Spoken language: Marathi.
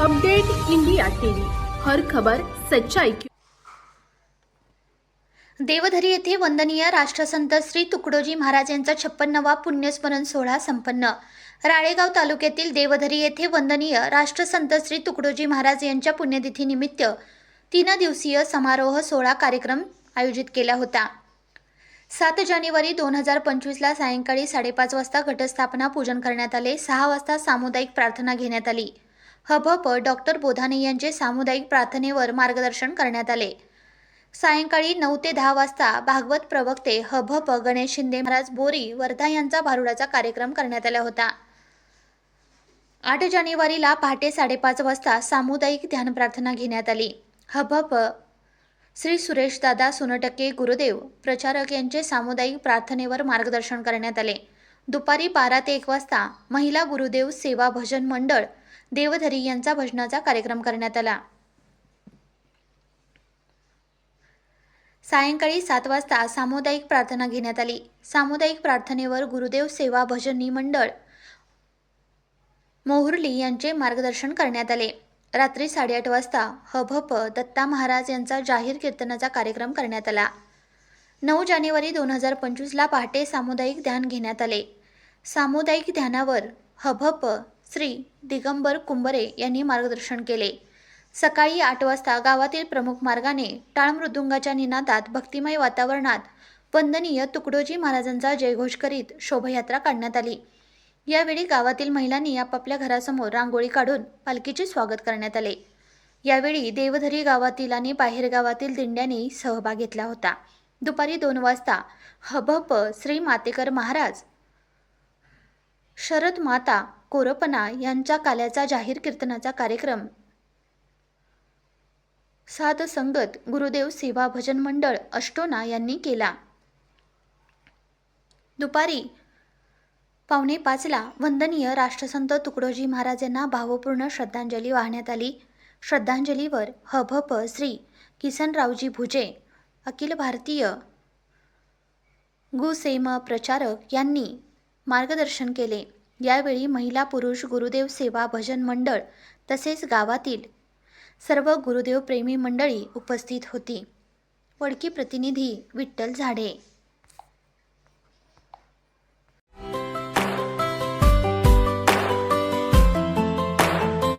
Update India TV. हर खबर सच्चाई की देवधरी येथे वंदनीय राष्ट्रसंत श्री तुकडोजी महाराज यांचा छप्पन्नवा पुण्यस्मरण सोहळा संपन्न. राळेगाव तालुक्यातील देवधरी येथे वंदनीय राष्ट्रसंत श्री तुकडोजी महाराज यांच्या पुण्यतिथीनिमित्त तीन दिवसीय समारोह सोहळा कार्यक्रम आयोजित केला होता. सात जानेवारी दोन हजार पंचवीसला सायंकाळी साडेपाच वाजता घटस्थापना पूजन करण्यात आले. सहा वाजता सामुदायिक प्रार्थना घेण्यात आली. हभप डॉक्टर बोधाने यांचे सामुदायिक प्रार्थनेवर मार्गदर्शन करण्यात आले. सायंकाळी नऊ ते दहा वाजता भागवत प्रवक्ते हभप गणेश शिंदे महाराज बोरी वर्धा यांचा भारुडाचा कार्यक्रम करण्यात आला होता. आठ जानेवारीला पहाटे साडेपाच वाजता सामुदायिक ध्यान प्रार्थना घेण्यात आली. हभप श्री सुरेशदादा सोनटक्के गुरुदेव प्रचारक यांचे सामुदायिक प्रार्थनेवर मार्गदर्शन करण्यात आले. दुपारी बारा ते एक वाजता महिला गुरुदेव सेवा भजन मंडळ देवधरी यांचा भजनाचा कार्यक्रम करण्यात आला. सायंकाळी सात वाजता सामुदायिक प्रार्थना घेण्यात आली. सामुदायिक प्रार्थनेवर गुरुदेव सेवा भजनी मंडळ मोहुर्ली यांचे मार्गदर्शन करण्यात आले. रात्री साडेआठ वाजता हभप दत्ता महाराज यांचा जाहीर कीर्तनाचा कार्यक्रम करण्यात आला. नऊ जानेवारी दोन हजार पंचवीसला पहाटे सामुदायिक ध्यान घेण्यात आले. सामुदायिक ध्यानावर हभप श्री दिगंबर कुंभरे यांनी मार्गदर्शन केले. सकाळी आठ वाजता गावातील प्रमुख मार्गाने टाळ मृदुंगाच्या निनादात भक्तिमय वातावरणात वंदनीय तुकडोजी महाराजांचा जयघोष करीत शोभायात्रा काढण्यात आली. यावेळी गावातील महिलांनी आपापल्या घरासमोर रांगोळी काढून पालखीचे स्वागत करण्यात आले. यावेळी देवधरी गावातील आणि बाहेरगावातील दिंड्यांनी सहभाग घेतला होता. दुपारी दोन वाजता हबप श्री मातेकर महाराज शरद माता कोरपना यांच्या काल्याचा जाहीर कीर्तनाचा कार्यक्रम. साध संगत गुरुदेव सेवा भजन मंडळ अष्टोना यांनी केला. दुपारी पावणे पाचला वंदनीय राष्ट्रसंत तुकडोजी महाराज यांना भावपूर्ण श्रद्धांजली वाहण्यात आली. श्रद्धांजलीवर हभप श्री किसनरावजी भुजे अखिल भारतीय गुसेम प्रचारक यांनी मार्गदर्शन केले. यावेळी महिला पुरुष गुरुदेव सेवा भजन मंडळ तसेच गावातील सर्व गुरुदेव प्रेमी मंडळी उपस्थित होती. वडकी प्रतिनिधी विठ्ठल झाडे.